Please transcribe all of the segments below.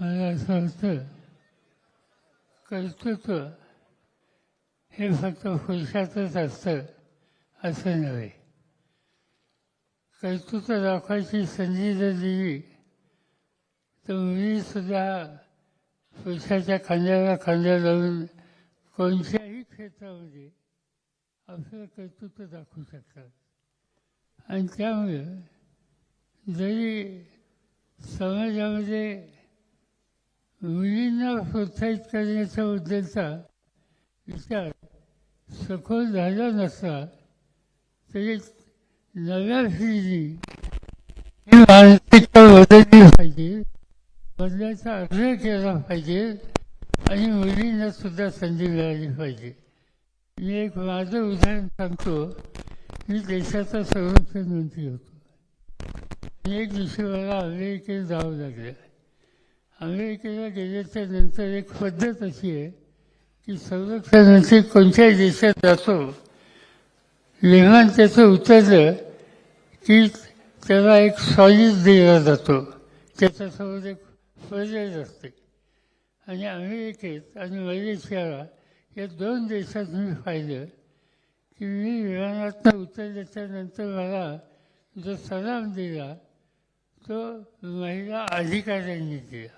मला असं वाटतं कर्तृत्व हे फक्त पुरुषातच असतं असं नव्हे. कर्तृत्व दाखवायची संधी जर दिली तर मुलीसुद्धा पुरुषाच्या खांद्याला खांद्या लावून कोणत्याही क्षेत्रामध्ये आपलं कर्तृत्व दाखवू शकतात. आणि त्यामुळे जरी समाजामध्ये मुलींना प्रोत्साहित करण्याच्या मुद्द्याचा विचार सखोल झाला नसला तरी नव्या पिढीने ही मानसिकता बदलली पाहिजे बदलायचा आग्रह केला पाहिजे आणि मुलींना सुद्धा संधी मिळाली पाहिजे. मी एक माझं उदाहरण सांगतो. मी देशाचा संरक्षण मंत्री होतो. एक दिवशी मला अमेरिकेत जावं लागलं. अमेरिकेला गेल्याच्यानंतर एक पद्धत अशी आहे की संरक्षण कोणत्याही देशात जातो विमान त्याचं उतरलं की त्याला एक सॉलिड दिला जातो त्याच्यासमोर एक फळेज असते. आणि अमेरिकेत आणि मलेशियाला या दोन देशात मी पाहिलं की मी विमानातनं उतरल्याच्या नंतर मला जो सलाम दिला तो महिला अधिकाऱ्यांनी दिला.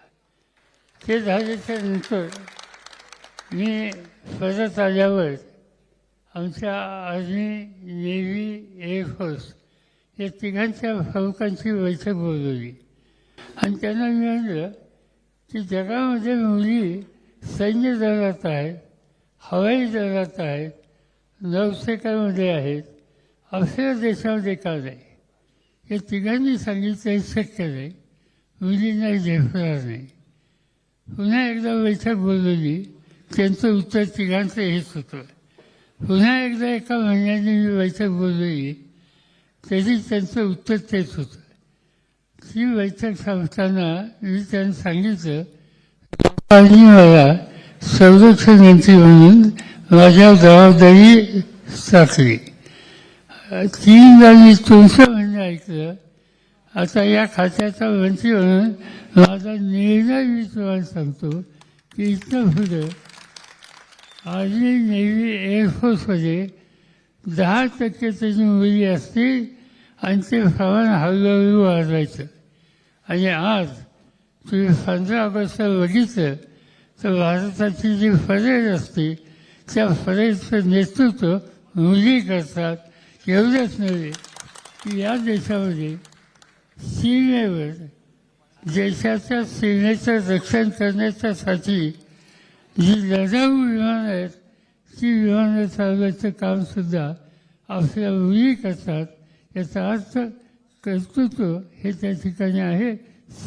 ते झाल्याच्यानंतर मी परत आल्यावर आमच्या आर्मी नेव्ही एअरफोर्स या तिघांच्या प्रमुखांची बैठक बोलवली. आणि त्यांना मिळालं की जगामध्ये मुली सैन्य दलात आहेत हवाई दलात आहेत नौसेकामध्ये आहेत आपल्या देशामध्ये का नाही? या तिघांनी सांगितलं हे शक्य नाही. मुलींना झेपणार नाही. पुन्हा एकदा बैठक बोलवली. त्यांचं उत्तर तिघांचं हेच होतं. पुन्हा एकदा एका महिन्याने मी बैठक बोलवली. तरी त्यांचं उत्तर तेच होतं. ती बैठक सांगताना मी त्यांना सांगितलं लोकांनी मला संरक्षण मंत्री म्हणून माझ्या जबाबदारी टाकली तीनदा मी तुमचं म्हणणं ऐकलं. आता या खात्याचा मंत्री म्हणून माझा निर्णय मी तुम्हाला सांगतो की इथं पुढे आर्मी नेव्ही एअरफोर्समध्ये दहा टक्के त्याची मुली असतील आणि ते प्रमाण हळूहळू वाढवायचं. आणि आज तुम्ही पंधरा ऑगस्टला बघितलं तर भारताची जी परेड असते त्या परेडचं नेतृत्व मुली करतात एवढंच नव्हे की या देशामध्ये सीमेवर देशाच्या सीमेचं रक्षण करण्याच्यासाठी जी लढाऊ विमानं आहेत ती विमानं चालवायचं कामसुद्धा आपल्या मुली करतात. याचा अर्थ कर्तृत्व हे त्या ठिकाणी आहे.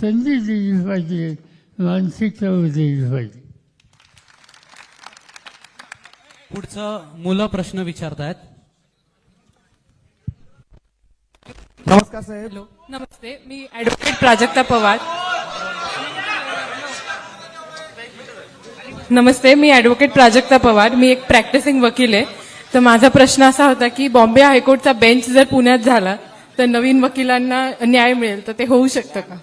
संधी दिली पाहिजे मानसिकता दिली पाहिजे. पुढचं मुलं प्रश्न विचारतायत. नमस्कार साहेब. हॅलो. नमस्ते. मी ॲडव्होकेट प्राजक्ता पवार. नमस्ते मी ॲडव्होकेट प्राजक्ता पवार. मी एक प्रॅक्टिसिंग वकील आहे. तर माझा प्रश्न असा होता की बॉम्बे हायकोर्टचा बेंच जर पुण्यात झाला तर नवीन वकिलांना न्याय मिळेल तर ते होऊ शकतं का?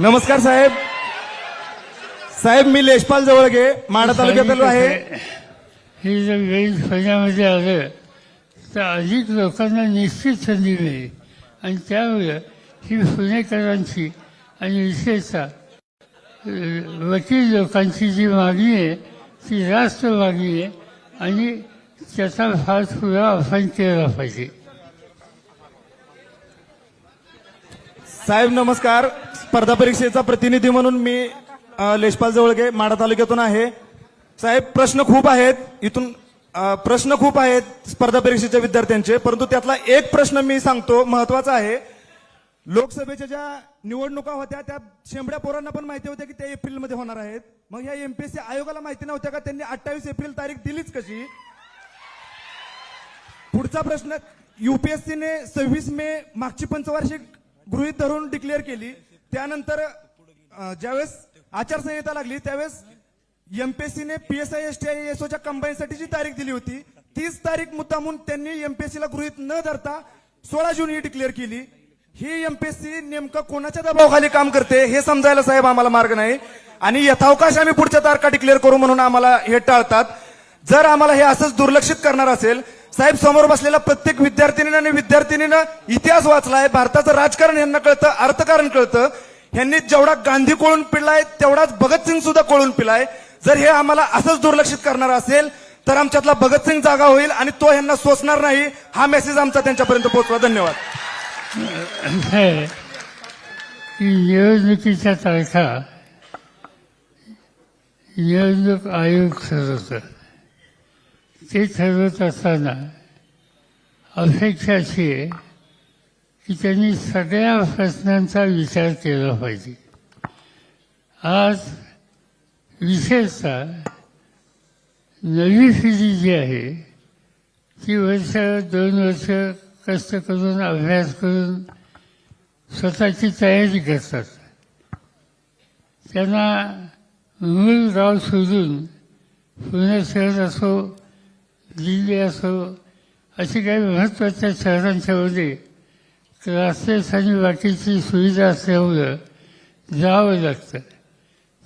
नमस्कार साहेब. साहेब मी लेशपाल जवळगे माडा तालुक्यातील आहे. हे जर वेळ पुण्यामध्ये आलं तर अधिक लोकांना निश्चित संधी मिळेल. आणि त्यामुळे ही पुणेकरांची आणि विशेषतः वकील लोकांची जी मागणी आहे ती जास्त मागणी आहे आणि त्याचा फार पुरा आपण केला पाहिजे. साहेब नमस्कार. स्पर्धा परीक्षेचा प्रतिनिधी म्हणून मी लेशपाल जवळगे माडा तालुक्यातून आहे. साहेब प्रश्न खूप आहेत. इथून प्रश्न खूप आहेत स्पर्धा परीक्षेच्या विद्यार्थ्यांचे परंतु त्यातला एक प्रश्न मी सांगतो महत्त्वाचा आहे. लोकसभेच्या ज्या निवडणुका होत्या त्या शेंबड्या पोरांना पण माहिती होत्या की त्या एप्रिलमध्ये होणार आहेत. मग या एमपीएससी आयोगाला माहिती नव्हत्या का त्यांनी अठ्ठावीस एप्रिल तारीख दिलीच कशी? पुढचा प्रश्न युपीएससीने सव्वीस मे मागची पंचवार्षिक गृहीत धरून डिक्लेअर केली. त्यानंतर ज्यावेळेस आचारसंहिता लागली त्यावेळेस एमपीएससीने पीएसआय एस टी जी एसओच्या कंबाईनसाठीची तारीख दिली होती तीच तारीख मुद्दामून त्यांनी एमपीएससीला गृहित न धरता सोळा जून ही डिक्लेअर केली. ही एमपीएससी नेमकं कोणाच्या दबावाखाली काम करते हे समजायला साहेब आम्हाला मार्ग नाही. आणि यथावकाश आम्ही पुढच्या तारखा डिक्लेअर करू म्हणून आम्हाला हे टाळतात. जर आम्हाला हे असंच दुर्लक्षित करणार असेल साहेब समोर बसलेल्या प्रत्येक विद्यार्थिनीनं आणि विद्यार्थिनीनं इतिहास वाचलाय भारताचं राजकारण यांना कळतं अर्थकारण कळतं. यांनी जेवढा गांधी कोळून पिलाय तेवढाच भगतसिंग सुद्धा कोळून पिलाय. जर हे आम्हाला असंच दुर्लक्षित करणार असेल तर आमच्यातला भगतसिंग जागा होईल आणि तो यांना सोसणार नाही. हा मेसेज आमचा त्यांच्यापर्यंत पोहोचवा. धन्यवाद. असं निवडणुकीच्या तारखा निवडणूक आयोग ठरवतं. ते ठरवत असताना अपेक्षा अशी आहे की त्यांनी सगळ्या प्रश्नांचा विचार केला पाहिजे. आज विशेषतः नवी पिढी जी आहे ती वर्ष दोन वर्ष कष्ट करून अभ्यास करून स्वतःची तयारी करतात. त्यांना मूळ गाव सोडून पुणे शहर असो दिल्ली असो अशी काही महत्त्वाच्या शहरांच्यामध्ये क्लासेस आणि बाकीची सुविधा असल्यामुळं जावं लागतं.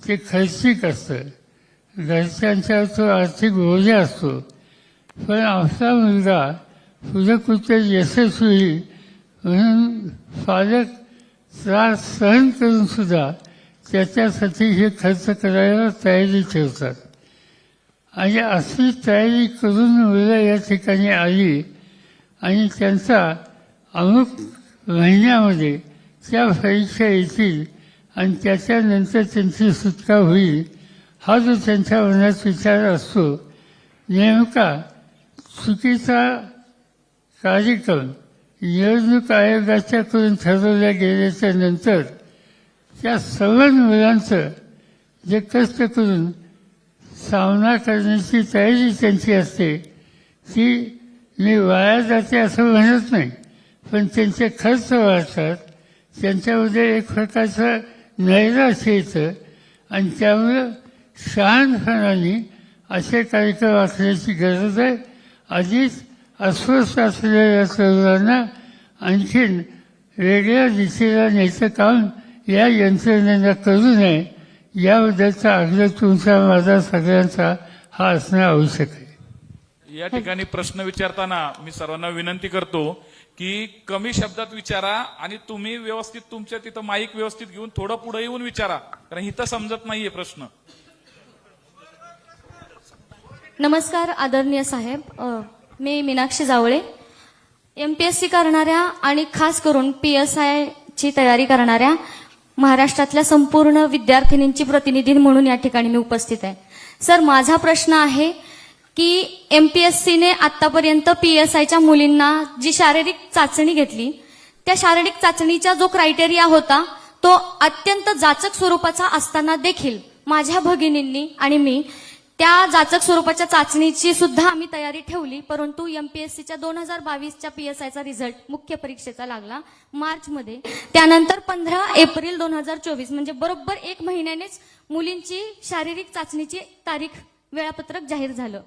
ते खर्चिक असतं. घरच्यांचा तो आर्थिक बोजा असतो. पण आपला मुलगा पुढे कुठे यशस्वी म्हणून पालक त्रास सहन करून सुद्धा त्याच्यासाठी हे खर्च करायला तयारी ठेवतात. आणि अशी तयारी करून मुलं या ठिकाणी आली आणि त्यांचा अमुक महिन्यामध्ये त्या परीक्षा येतील आणि त्याच्यानंतर त्यांची सुटका होईल हा जो त्यांच्या मनात विचार असतो नेमका चुकीचा कार्यक्रम निवडणूक आयोगाच्याकडून ठरवल्या गेल्याच्यानंतर त्या सर्व मुलांचं जे कष्ट करून सामना करण्याची तयारी त्यांची असते ती मी वाया जाते असं म्हणत नाही. पण त्यांचे खर्च वाढतात त्यांच्यामध्ये एक प्रकारचं नैराश्य येतं आणि त्यामुळं शहाणपणाने असे कार्यक्रम असण्याची गरज आहे. आधीच अस्वस्थ असलेल्या तरुणांना आणखीन वेगळ्या दिशेला न्यायचं काम या यंत्रणेनं करू नये याबद्दलचा आग्रह तुमचा माझा सगळ्यांचा हा असणं आवश्यक आहे. या ठिकाणी प्रश्न विचारताना मी सर्वांना विनंती करतो की कमी शब्दात विचारा आणि तुम्ही व्यवस्थित तुमच्या तिथं माईक व्यवस्थित घेऊन थोडं पुढे येऊन विचारा. कारण इथं समजत नाहीये प्रश्न. नमस्कार आदरणीय साहेब. अ, मी Meenakshi Jawale. M P S C करणाऱ्या आणि खास करून पी एस आयची तयारी करणाऱ्या महाराष्ट्रातल्या संपूर्ण विद्यार्थिनींची प्रतिनिधी म्हणून या ठिकाणी मी उपस्थित आहे. सर माझा प्रश्न आहे की एम पी एस सीने आतापर्यंत पी एस आयच्या मुलींना जी शारीरिक चाचणी घेतली त्या शारीरिक चाचणीचा जो क्रायटेरिया होता तो अत्यंत जाचक स्वरूपाचा असताना देखील माझ्या भगिनींनी आणि मी त्या जाचक स्वरूपाच्या चाचणीची सुद्धा आम्ही तयारी ठेवली परंतु एमपीएससीच्या दोन हजार बावीसच्या पी एस आयचा रिझल्ट मुख्य परीक्षेचा लागला मार्चमध्ये. त्यानंतर पंधरा एप्रिल दोन हजार चोवीस म्हणजे बरोबर एक महिन्यानेच मुलींची शारीरिक चाचणीची तारीख वेळापत्रक जाहीर झालं.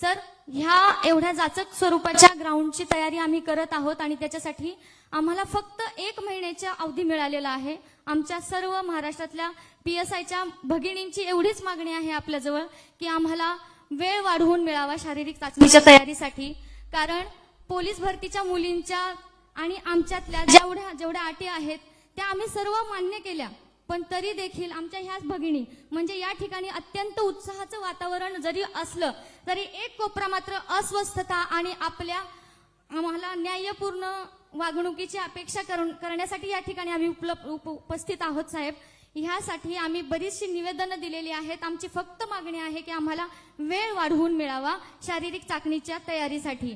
सर ह्या एवढ्या जाचक स्वरूपाच्या ग्राउंडची तयारी आम्ही करत आहोत आणि त्याच्यासाठी आम्हाला फक्त एक महिन्याचा अवधी मिळालेला आहे. आमच्या सर्व महाराष्ट्रातल्या पी एस आयच्या भगिनींची एवढीच मागणी आहे आपल्याजवळ की आम्हाला वेळ वाढवून मिळावा शारीरिक चाचणीच्या तयारीसाठी. कारण पोलीस भरतीच्या मुलींच्या आणि आमच्यातल्या जेवढ्या जेवढ्या अटी आहेत त्या आम्ही सर्व मान्य केल्या. पण तरी देखील आमच्या ह्याच भगिनी म्हणजे या ठिकाणी अत्यंत उत्साहाचं वातावरण जरी असलं तरी एक कोपरा मात्र अस्वस्थता आणि आपल्या आम्हाला न्यायपूर्ण वागणुकीची अपेक्षा करून करण्यासाठी या ठिकाणी आम्ही उपलब्ध उप- उपस्थित आहोत साहेब. ह्यासाठी आम्ही बरीचशी निवेदनं दिलेली आहेत. आमची फक्त मागणी आहे की आम्हाला वेळ वाढवून मिळावा शारीरिक चाचणीच्या तयारीसाठी.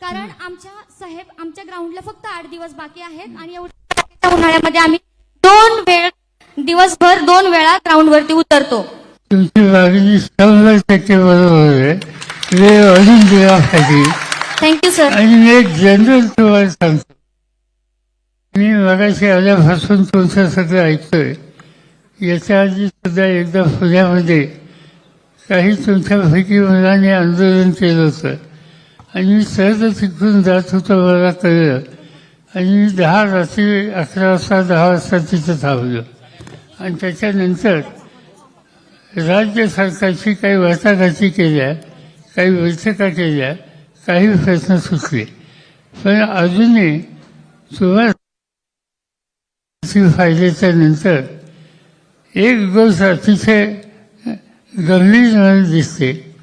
कारण आमच्या साहेब आमच्या ग्राउंडला फक्त आठ दिवस बाकी आहेत आणि एवढ्या उन्हाळ्यामध्ये आम्ही दोन वेळ दिवसभर दोन वेळा ग्राउंडवरती उतरतो. तुमची मागणी शंभर टक्के बरोबर आहे. वेळ अजून पाहिजे थँक्यू सर आणि मी एक जनरल तुम्हाला सांगतो. मी मगाशी आल्यापासून तुमचं सगळं ऐकतोय. याच्या आधी सुद्धा एकदा पुण्यामध्ये काही तुमच्यापैकी मुलांनी आंदोलन केलं होतं. आणि मी सहज तिकडून जात होतो मला कळलं. आणि दहा रात्री अकरा वाजता दहा वाजता तिथं थांबलो. आणि त्याच्यानंतर राज्य सरकारची काही वाटाघाटी केल्या काही बैठका केल्या काही प्रश्न सुचले पण अजूनही सुभाष फायद्याच्या नंतर एक गोष्ट अतिशय गंभीर मला दिसते.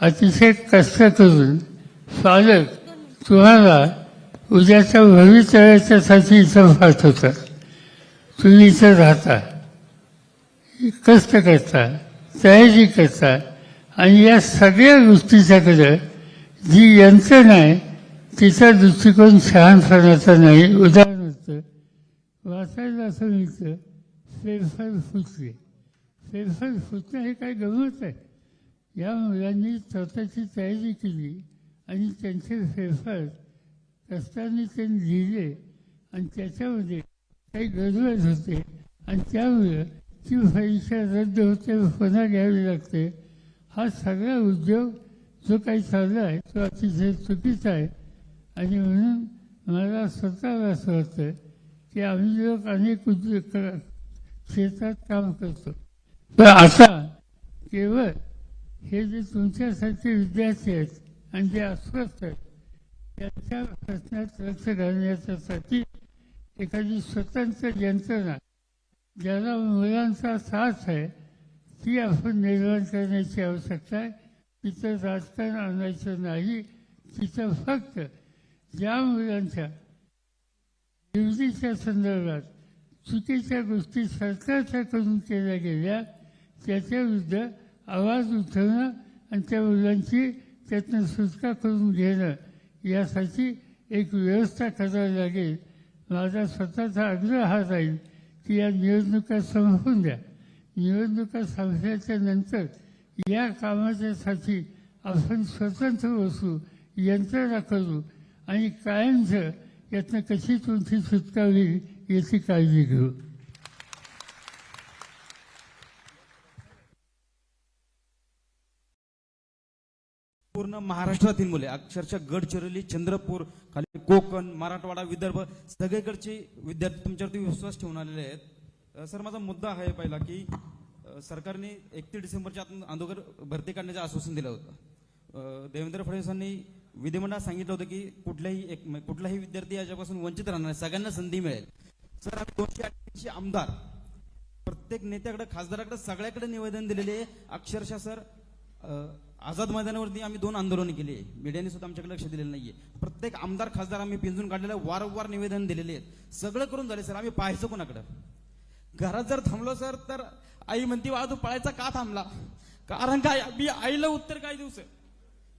अतिशय कष्ट करून पालक तुम्हाला उद्याच्या भवितव्याच्यासाठी इथं पाठवतात. तुम्ही इथं राहता. कष्ट करता? तयारी करता? आणि या सगळ्या गोष्टीच्याकडं जी यंत्रणा आहे तिचा दृष्टिकोन शहाणपणाचा नाही. उदाहरणार्थ वाचायला असं मिळतं फेरफार फुटले फेरफार फुटणं हे काय गमत आहे या मुलांनी स्वतःची तयारी केली आणि त्यांचे फेरफार कष्टाने त्यांनी लिहिले आणि त्याच्यामध्ये काही गरज होते आणि त्यामुळं ती परीक्षा रद्द होते पुन्हा घ्यावी लागते. हा सगळा उद्योग जो काही चालला आहे तो अतिशय चुकीचा आहे. आणि म्हणून मला स्वतःला असं वाटतं की आम्ही लोक अनेक उद्योग क्षेत्रात काम करतो. तर आता केवळ हे जे तुमच्यासारखे विद्यार्थी आहेत आणि जे अस्वस्थ आहेत त्यांच्या प्रश्नात लक्ष घालण्यासाठी एखादी स्वतंत्र यंत्रणा ज्याला मुलांचा साथ आहे ती आपण निर्माण करण्याची आवश्यकता आहे. तिथं राजकारण आणायचं नाही तिथं फक्त ज्या मुलांच्या निवडीच्या संदर्भात चुकीच्या गोष्टी सरकारच्याकडून केल्या गेल्या त्याच्याविरुद्ध आवाज उठवणं आणि त्या मुलांची त्यातनं सुटका करून घेणं यासाठी एक व्यवस्था करावी लागेल. माझा स्वतःचा आग्रह हा राहील की या निवडणुका संपवून द्या. निवडणुका संपल्याच्या नंतर या कामाच्यासाठी आपण स्वतंत्र बसू यंत्रणा करू आणि कायमचं यातनं कशी तुमची सुटका होईल याची काळजी घेऊ. पूर्ण महाराष्ट्रातील मुले अक्षरशः गडचिरोली चंद्रपूर खाली कोकण मराठवाडा विदर्भ सगळीकडचे विद्यार्थी तुमच्यावरती विश्वास ठेवून आलेले आहेत. सर माझा मुद्दा आहे पहिला की सरकारने एकतीस डिसेंबरच्या आत अगोदर भरती काढण्याचं आश्वासन दिलं होतं. देवेंद्र फडणवीसांनी विधिमंडळात सांगितलं होतं की कुठल्याही एक कुठलाही विद्यार्थी याच्यापासून वंचित राहणार सगळ्यांना संधी मिळेल. सर आम्ही दोनशे अठ्ठ्याऐंशी आमदार प्रत्येक नेत्याकडे खासदाराकडे सगळ्याकडे निवेदन दिलेले आहे. अक्षरशः सर आझाद मैदानावरती आम्ही दोन आंदोलनं केली आहे. मीडियाने सुद्धा आमच्याकडे लक्ष दिलेलं नाहीये. प्रत्येक आमदार खासदार आम्ही पिंजून काढलेलं वारंवार निवेदन दिलेले आहेत. सगळं करून झाले सर. आम्ही पाहायचं कोणाकडं? घरात जर थांबलो सर तर आई म्हणती वा तू पळायचा का थांबला? कारण काय मी आईला उत्तर काय देऊ सर?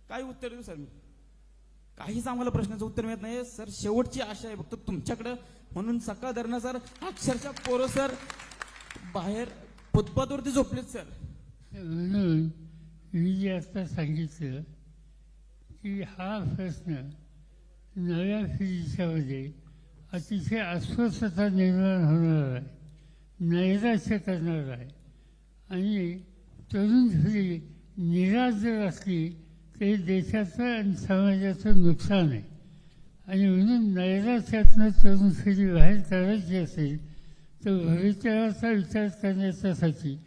काय उत्तर देऊ सर मी? काहीच आम्हाला प्रश्नाचं उत्तर मिळत नाही सर शेवटची आशा आहे फक्त तुमच्याकडं. म्हणून सकाळ धरणं सर. अक्षरशः पोरं सर बाहेर फुटपाथवरती झोपलेत सर. मी जे आता सांगितलं की हा प्रश्न नव्या पिढीच्यामध्ये अतिशय अस्वस्थता निर्माण होणार आहे नैराश्य करणार आहे. आणि तरुण पिढी निराश जर असली तरी देशाचं आणि समाजाचं नुकसान आहे. आणि म्हणून नैराश्यातनं तरुण पिढी बाहेर काढायची असेल तर भविष्याचा विचार करण्याच्यासाठी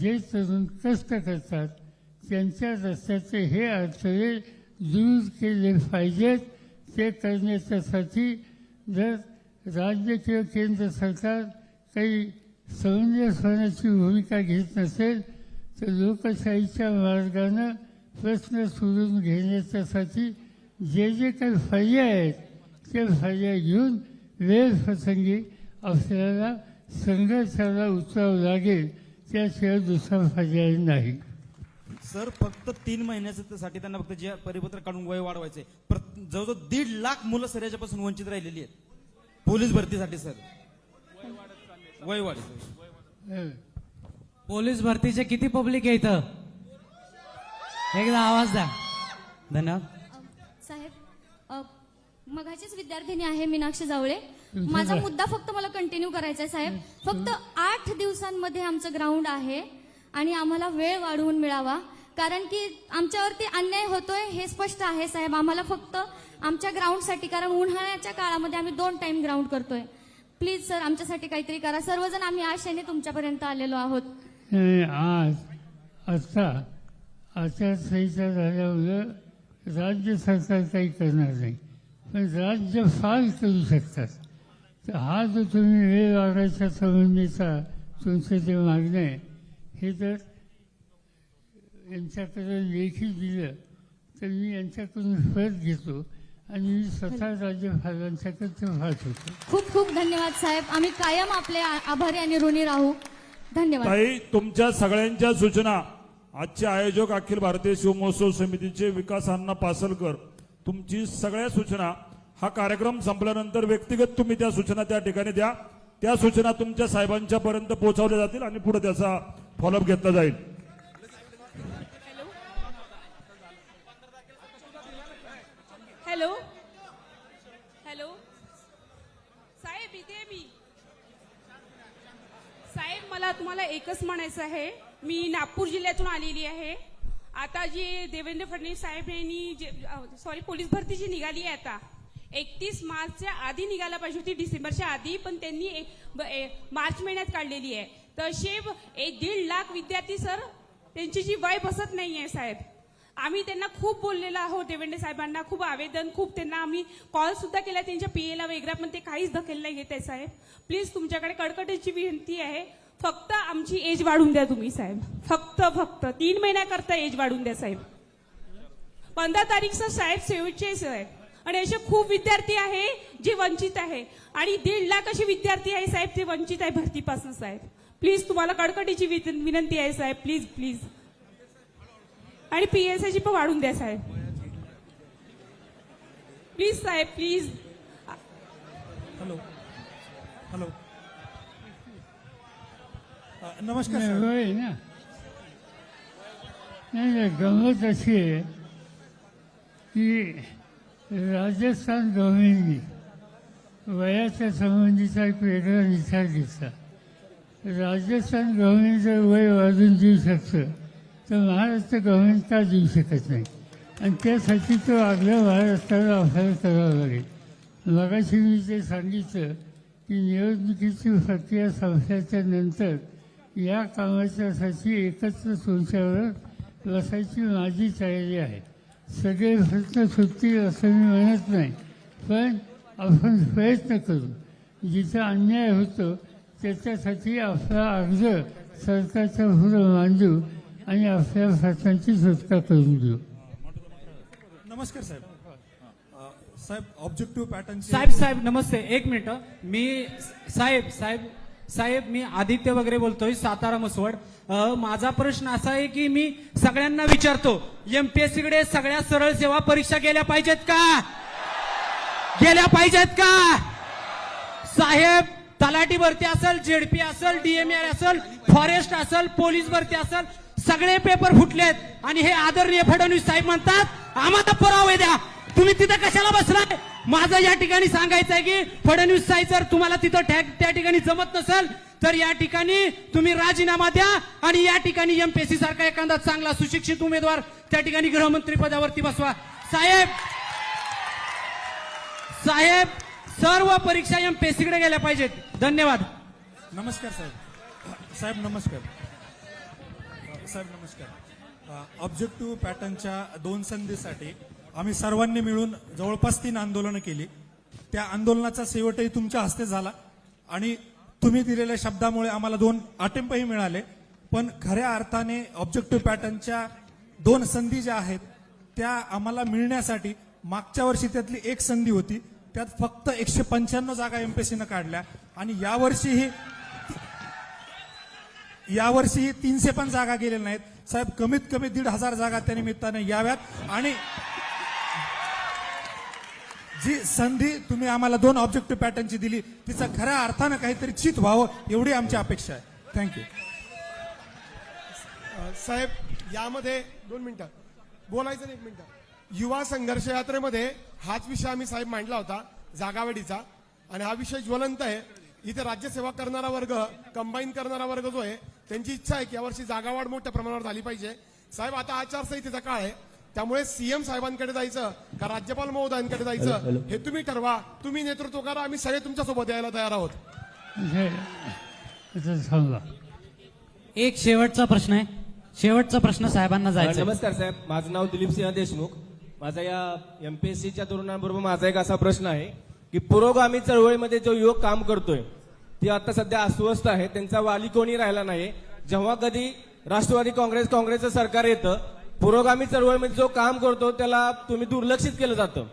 जे तरुण कष्ट करतात त्यांच्या रस्त्याचे हे अडथळे दूर केले पाहिजेत. ते करण्याच्यासाठी जर राज्य किंवा केंद्र सरकार काही समंजस होण्याची भूमिका घेत नसेल तर लोकशाहीच्या मार्गानं प्रश्न सोडून घेण्याच्यासाठी जे जे काही पर्याय आहेत ते पर्याय घेऊन वेळप्रसंगी आपल्याला संघर्षाला उतरावं लागेल. त्याशिवाय दुसरा पर्याय नाही. सर फक्त तीन महिन्याचं साठी त्यांना फक्त जे परिपत्र काढून वय वाढवायचे जवळजवळ दीड लाख मुलं सर याच्यापासून वंचित राहिलेली आहेत. पोलीस भरतीसाठी सर. वय वाढ. पोलीस भरतीचे किती पब्लिक आहे इथं? एकदा आवाज द्या. धन्यवाद. साहेब अ, मघाचीच विद्यार्थिनी आहे मीनाक्षी जावळे. माझा मुद्दा फक्त मला कंटिन्यू करायचा आहे साहेब. फक्त आठ दिवसांमध्ये आमचं ग्राउंड आहे आणि आम्हाला वेळ वाढवून मिळावा. कारण की आमच्यावरती अन्याय होतोय हे स्पष्ट आहे साहेब. आम्हाला फक्त आमच्या ग्राउंडसाठी कारण उन्हाळ्याच्या काळामध्ये आम्ही दोन टाइम ग्राउंड करतोय. प्लीज सर आमच्यासाठी काहीतरी करा. सर्वजण आम्ही आशेने तुमच्यापर्यंत आलेलो आहोत. आज आता आचारसंहिता झाल्यामुळं राज्य सरकार काही करणार नाही. पण राज्य फार करू शकतात. तर हा जो तुम्ही वेळ वाढायच्या संबंधीचा तुमचं जे मागणं आहे हे जर यांच्याकडे लेखी दिलं तर मी यांच्याकडून परत घेतो आणि मी स्वतः राज्यपालांच्याकडे ते पाहत होतो. खूप खूप धन्यवाद साहेब. आम्ही कायम आपले आ- आभारी आणि ऋणी राहू. धन्यवाद. ताई तुमच्या सगळ्यांच्या सूचना. आजचे आयोजक अखिल भारतीय शिवमहोत्सव समितीचे विकास अण्णा पासलकर. तुमची सगळ्या सूचना. हा कार्यक्रम संपल्यानंतर व्यक्तिगत तुम्ही त्या सूचना त्या ठिकाणी द्या. त्या सूचना तुमच्या साहेबांच्या पर्यंत पोहोचवल्या जातील आणि पुढे त्याचा फॉलोअप घेतला जाईल. हॅलो. हॅलो. साहेब इथे मी. साहेब मला तुम्हाला एकच म्हणायचं आहे. मी नागपूर जिल्ह्यातून आलेली आहे. आता जी देवेंद्र फडणवीस साहेब यांनी जे सॉरी पोलीस भरती जी निघाली आहे आता एकतीस मार्चच्या आधी निघायला पाहिजे होती डिसेंबरच्या आधी पण त्यांनी ब- ए- मार्च महिन्यात काढलेली आहे. तसे एक दीड लाख विद्यार्थी सर त्यांची जी वय बसत नाही आहे साहेब. आम्ही त्यांना खूप बोललेलो आहोत देवेंद्र साहेबांना खूप आवेदन खूप त्यांना आम्ही कॉल सुद्धा केला त्यांच्या पीएला वगैरे पण ते काहीच दखल नाही घेत आहे साहेब. प्लीज तुमच्याकडे कडकटीची विनंती आहे. फक्त आमची एज वाढून द्या तुम्ही साहेब. फक्त फक्त. तीन महिन्याकरता एज वाढून द्या साहेब. पंधरा तारीखचं साहेब शेवटचे साहेब. आणि असे खूप विद्यार्थी आहे जे वंचित आहे. आणि दीड लाख असे विद्यार्थी आहे साहेब ते वंचित आहे भरतीपासून साहेब. प्लीज तुम्हाला कडकडीची विनंती आहे साहेब. प्लीज प्लीज आणि पीएसआयची पण वाढून द्या साहेब. प्लीज साहेब प्लीज हॅलो हॅलो नमस्कार नाही, ना. नाही गंमत अशी आहे की राजस्थान गव्हर्नमेंटनी वयाच्या संबंधीचा एक वेगळा निचार घेतला. राजस्थान गव्हर्नमेंट जर वय वाढून देऊ शकतं. तर महाराष्ट्र गव्हर्नमेंट का देऊ शकत नाही. आणि त्यासाठी तो आग्रह महाराष्ट्राला अभ्यास करावा लागेल. मगाशी मी ते सांगितलं की निवडणुकीची प्रक्रिया संपल्याच्या नंतर या कामाच्यासाठी एकत्र तुमच्यावर बसायची माझी तयारी आहे. सगळे प्रश्न सुटतील असं मी म्हणत नाही पण आपण प्रयत्न करू. जिथं अन्याय होतो त्याच्यासाठी आपला अर्ज सरकारच्या पुढं मांडू. आणि आपल्या प्रश्नांची सुटका करून देऊ. नमस्कार साहेब. साहेब ऑब्जेक्टिव्ह पॅटर्न साहेब साहेब नमस्ते. एक मिनिट. मी साहेब साहेब साहेब मी आदित्य वगैरे बोलतोय सातारा मसवड. माझा प्रश्न असा आहे की मी सगळ्यांना विचारतो एमपीएससी कडे सगळ्या सरळ सेवा परीक्षा गेल्या पाहिजेत का? गेल्या पाहिजेत का? साहेब तलाठी भरती असेल जेडपी असेल डीएमए असेल फॉरेस्ट असेल पोलीस भरती असेल सगळे पेपर फुटलेत आणि हे आदरणीय फडणवीस साहेब म्हणतात आम्हाला पुरावे द्या. तुम्ही तिथं कशाला बसलाय? माझं या ठिकाणी सांगायचं आहे की फडणवीस साहेब जर तुम्हाला तिथं त्या ठिकाणी जमत नसेल तर या ठिकाणी तुम्ही राजीनामा द्या आणि या ठिकाणी एमपीएससी सारखा एखादा चांगला सुशिक्षित उमेदवार त्या ठिकाणी गृहमंत्री पदावरती बसवा. साहेब साहेब सर्व परीक्षा एमपीएससी कडे गेल्या पाहिजेत. धन्यवाद. नमस्कार साहेब. साहेब नमस्कार. सर नमस्कार. ऑब्जेक्टिव्ह पॅटर्नच्या दोन संधीसाठी आम्ही सर्वांनी मिळून जवळपास तीन आंदोलनं केली. त्या आंदोलनाचा शेवटही तुमच्या हस्ते झाला आणि तुम्ही दिलेल्या शब्दामुळे आम्हाला दोन अटेम्पही मिळाले. पण खऱ्या अर्थाने ऑब्जेक्टिव्ह पॅटर्नच्या दोन संधी ज्या आहेत त्या आम्हाला मिळण्यासाठी मागच्या वर्षी त्यातली एक संधी होती. त्यात फक्त एकशे पंच्याण्णव जागा एमपीएससीनं काढल्या आणि यावर्षीही यावर्षी तीनशे पण जागा गेलेल्या नाहीत. साहेब कमीत कमी दीड हजार जागा त्या निमित्ताने याव्यात. आणि जी संधी तुम्ही आम्हाला दोन ऑब्जेक्टिव्ह पॅटर्नची दिली तिचं खऱ्या अर्थानं काहीतरी चित व्हावं एवढी आमची अपेक्षा आहे. थँक्यू साहेब यामध्ये दोन मिनिटं. बोलायचं नाही एक मिनिटं. युवा संघर्ष यात्रेमध्ये हाच विषय आम्ही साहेब मांडला होता जागावाढीचा आणि हा विषय ज्वलंत आहे. इथे राज्यसेवा करणारा वर्ग कंबाईन करणारा वर्ग जो आहे त्यांची इच्छा आहे की यावर्षी जागावाढ मोठ्या प्रमाणावर झाली पाहिजे. साहेब आता आचारसंहितेचा काळ आहे. त्यामुळे सीएम साहेबांकडे जायचं का राज्यपाल महोदयांकडे जायचं हे तुम्ही ठरवा. तुम्ही नेतृत्व करा आम्ही सगळे तुमच्यासोबत यायला तयार आहोत. एक शेवटचा प्रश्न आहे. शेवटचा प्रश्न साहेबांना जायचा. नमस्कार साहेब. माझं नाव दिलीप सिंह देशमुख. माझा या एमपीएससीच्या तरुणांबरोबर माझा एक असा प्रश्न आहे की पुरोगामी चळवळीमध्ये जो युवक काम करतोय ते आता सध्या अस्वस्थ आहे त्यांचा वाली कोणी राहिला नाही जेव्हा कधी राष्ट्रवादी काँग्रेस काँग्रेसचं सरकार येतं पुरोगामी चळवळीमध्ये जो काम करतो त्याला तुम्ही दुर्लक्षित केलं जातं.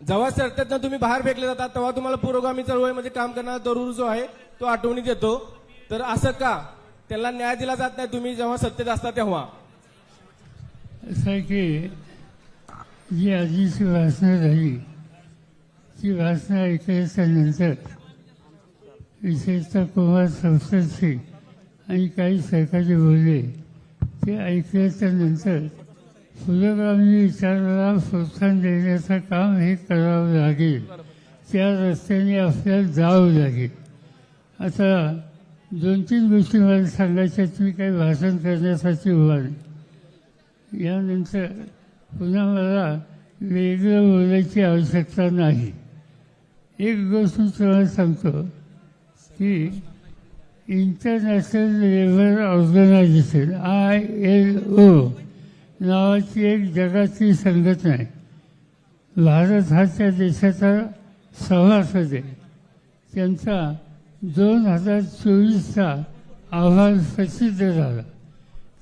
जेव्हा सत्तेतनं तुम्ही बाहेर फेकले जातात तेव्हा तुम्हाला पुरोगामी चळवळीमध्ये काम करणारा तरुण जो आहे तो आठवणीत येतो. तर असं का? त्याला न्याय दिला जात नाही तुम्ही जेव्हा सत्तेत असता तेव्हा. असं आहे की जी आधीची भाषणं झाली ती भाषणं ऐकायच्या नंतर विशेषतः कुमार संसदशी आणि काही सरकारी बोलले. ते ऐकल्याच्या नंतर पुरोगामी विचाराला प्रोत्साहन देण्याचं काम हे करावं लागेल. त्या रस्त्याने आपल्याला जावं लागेल. आता दोन तीन गोष्टी मला सांगायच्या तुम्ही काही भाषण करण्यासाठी उभा नाही यानंतर पुन्हा मला वेगळं बोलायची आवश्यकता नाही. एक गोष्ट तुम्हाला सांगतो. की international labour organisation I L O नावाची एक जगाची संघटना आहे. भारत हा त्या देशाचा सभासद आहे. त्यांचा दोन हजार चोवीसचा अहवाल प्रसिद्ध झाला.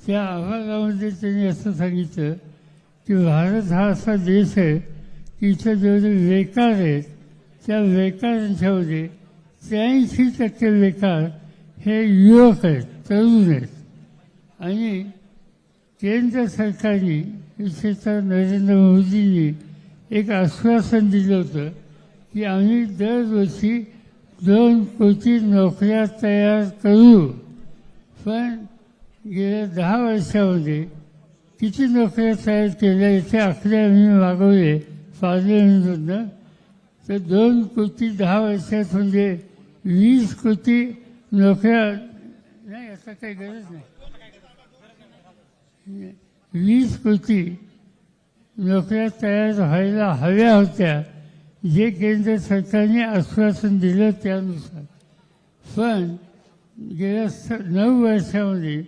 त्या अहवालामध्ये त्यांनी असं सांगितलं की भारत हा असा देश आहे की इथं जेवढे बेकार आहेत त्या बेकारांच्यामध्ये त्र्याऐंशी टक्के बेकार हे युवक आहेत तरुण आहेत. आणि केंद्र सरकारने विशेषतः नरेंद्र मोदींनी एक आश्वासन दिलं होतं की आम्ही दरवर्षी दोन कोटी नोकऱ्या तयार करू. पण गेल्या दहा वर्षामध्ये किती नोकऱ्या तयार केल्या याचे आकडे आम्ही मागवले पार्लमेंटमधनं तर दोन कोटी दहा वर्षात म्हणजे वीस कोटी नोकऱ्या नाही आता काही गरज नाही वीस कोटी नोकऱ्या तयार व्हायला हव्या होत्या जे केंद्र सरकारने आश्वासन दिलं त्यानुसार पण गेल्या स नऊ वर्षामध्ये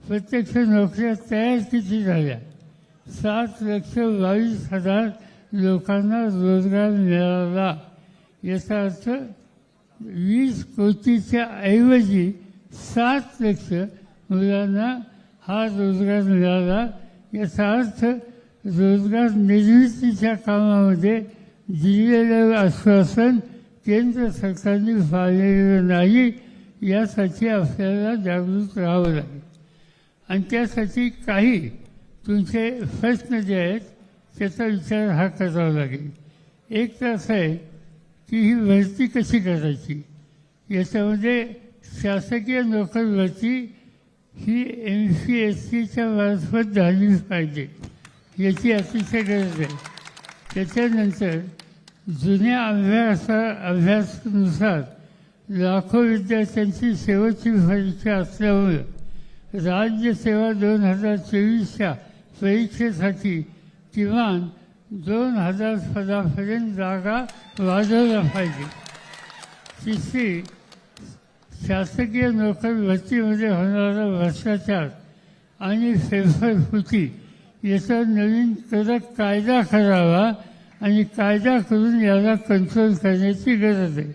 प्रत्यक्ष नोकऱ्या तयार किती झाल्या सात लक्ष बावीस हजार लोकांना रोजगार मिळाला याचा अर्थ वीस कोटीच्या ऐवजी सात लक्ष मुलांना हा रोजगार मिळाला. याचा अर्थ रोजगार निर्मितीच्या कामामध्ये दिलेलं आश्वासन केंद्र सरकारने पाळलेलं नाही यासाठी आपल्याला जागृत राहावं लागेल. आणि त्यासाठी काही तुमचे प्रश्न जे आहेत त्याचा विचार हा करावा लागेल. एक तर असं आहे की ही भरती कशी करायची? याच्यामध्ये शासकीय नोकर भरती ही एम सी एस सीच्या मार्फत झाली पाहिजे याची अतिशय गरज आहे. त्याच्यानंतर जुन्या अभ्यासा अभ्यासानुसार लाखो विद्यार्थ्यांची शेवटची परीक्षा असल्यामुळे राज्यसेवा दोन हजार चोवीसच्या परीक्षेसाठी किमान दोन हजार पदापर्यंत जागा वाढवल्या पाहिजे. तिसरी शासकीय नोकर भरतीमध्ये होणारा भ्रष्टाचार आणि फेरफारफुटी याचा नवीन कडक कायदा करावा आणि कायदा करून याला कंट्रोल करण्याची गरज आहे.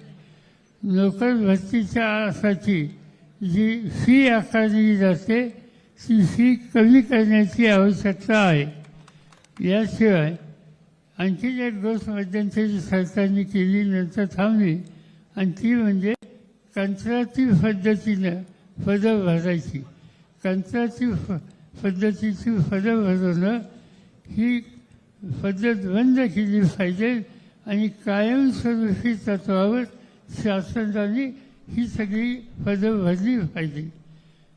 नोकर भरतीच्यासाठी जी फी आकारली जाते ती फी कमी करण्याची आवश्यकता आहे. याशिवाय आणखी एक गोष्ट मध्यंतरी सरकारने केली नंतर थांबली. आणि ती म्हणजे कंत्राटी पद्धतीनं पदं भरायची. कंत्राटी फ पद्धतीची पदं भरवणं ही पद्धत बंद केली पाहिजे आणि कायमस्वरूपी तत्वावर शासनाने ही सगळी पदं भरली पाहिजे.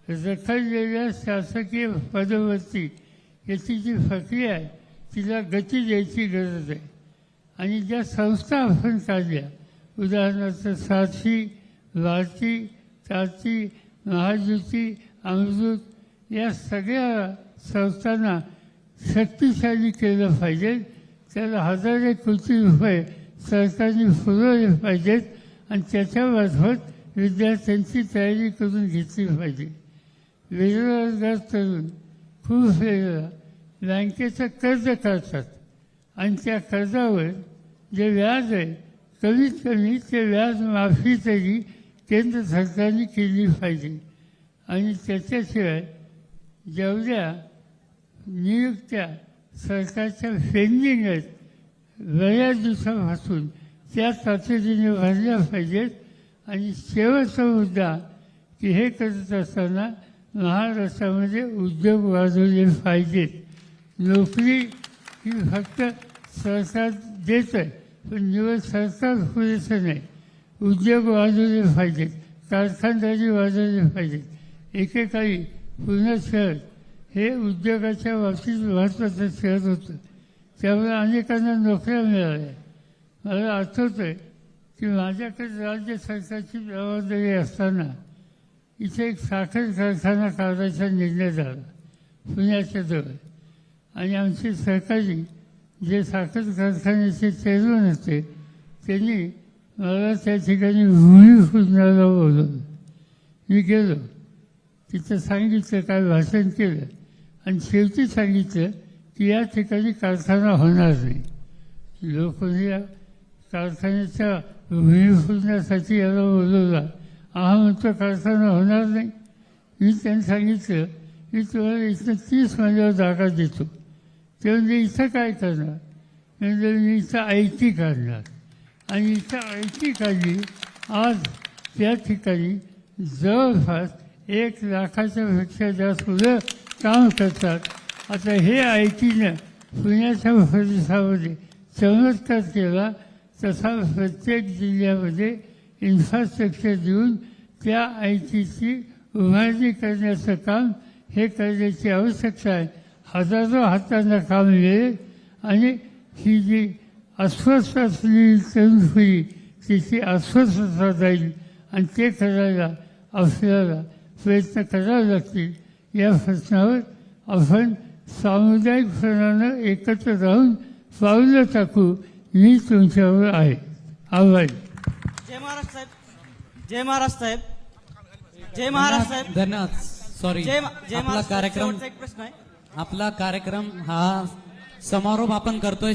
रखडलेल्या शासकीय पदवरती याची जी प्रक्रिया आहे तिला गती द्यायची गरज आहे. आणि ज्या संस्था आपण काढल्या उदाहरणार्थ साथी भारती ताती महाज्योती अमृत या सगळ्या संस्थांना शक्तिशाली केलं पाहिजे. त्याला हजारे कोटी रुपये सरकारने पुरवले पाहिजेत आणि त्याच्यामार्फत विद्यार्थ्यांची तयारी करून घेतली पाहिजे. बेरोजगार तरुण खूप वेळेला बँकेचं कर्ज काढतात. आणि त्या कर्जावर जे व्याज आहे कमीत कमी ते व्याज माफी तरी केंद्र सरकारने केली पाहिजे. आणि त्याच्याशिवाय जेवढ्या नियुक्त्या सरकारच्या पेंडिंग आहेत बऱ्याच दिवसापासून त्या तातडीने भरल्या पाहिजेत. आणि शेवटचा मुद्दा की हे करत असताना महाराष्ट्रामध्ये उद्योग वाढवले पाहिजेत. नोकरी ही फक्त सरकार देत आहे पण निवड सरकार पुरेसं नाही. उद्योग वाढवले पाहिजेत कारखानदारी वाजवले पाहिजेत. एकेकाळी पुणे शहर हे उद्योगाच्या बाबतीत महत्त्वाचं शहर होतं. त्यामुळे अनेकांना नोकऱ्या मिळाल्या. मला आठवतं आहे की माझ्याकडे राज्य सरकारची जबाबदारी असताना इथे एक साखर कारखाना काढायचा निर्णय झाला पुण्याच्या जवळ. आणि आमचे सहकारी जे साखर कारखान्याचे चेअरमन होते त्यांनी मला त्या ठिकाणी भूमिपूजनाला बोलवलं. मी गेलो. तिथं सांगितलं काय भाषण केलं. आणि शेवटी सांगितलं की या ठिकाणी कारखाना होणार नाही. लोक या कारखान्याच्या भूमिपूजनासाठी याला बोलवला. हा म्हणतो कारखाना होणार नाही. मी त्यांनी सांगितलं मी तुम्हाला इथं तीस महिन्यावर जागा देतो. ते इथं काय करणार? म्हणजे मी इथं आय टी काढणार. आणि इथं आय टी काढली आज त्या ठिकाणी जवळपास एक लाखाच्या पेक्षा जास्त मुलं काम करतात. आता हे आयटीनं पुण्याच्या परिसरामध्ये चमत्कार केला तसा प्रत्येक जिल्ह्यामध्ये इन्फ्रास्ट्रक्चर देऊन त्या आय टीची उभारणी करण्याचं काम हे करण्याची आवश्यकता आहे. हजारो हातांना काम मिळेल आणि ही जी अस्वस्थ असलेली तरुण तिची अस्वस्थता जाईल आणि ते करायला आपल्याला प्रयत्न करावे लागतील. या प्रश्नावर आपण सामुदायिकपणानं एकत्र राहून पावलं टाकू मी तुमच्यावर आहे. आभारी. जय महाराज साहेब. जय महाराज साहेब. जय महाराज साहेब. धन्यवाद. सॉरी जय जय आपला महाराज. कार्यक्रम एक प्रश्न आहे. आपला कार्यक्रम हा समारोप आपण करतोय.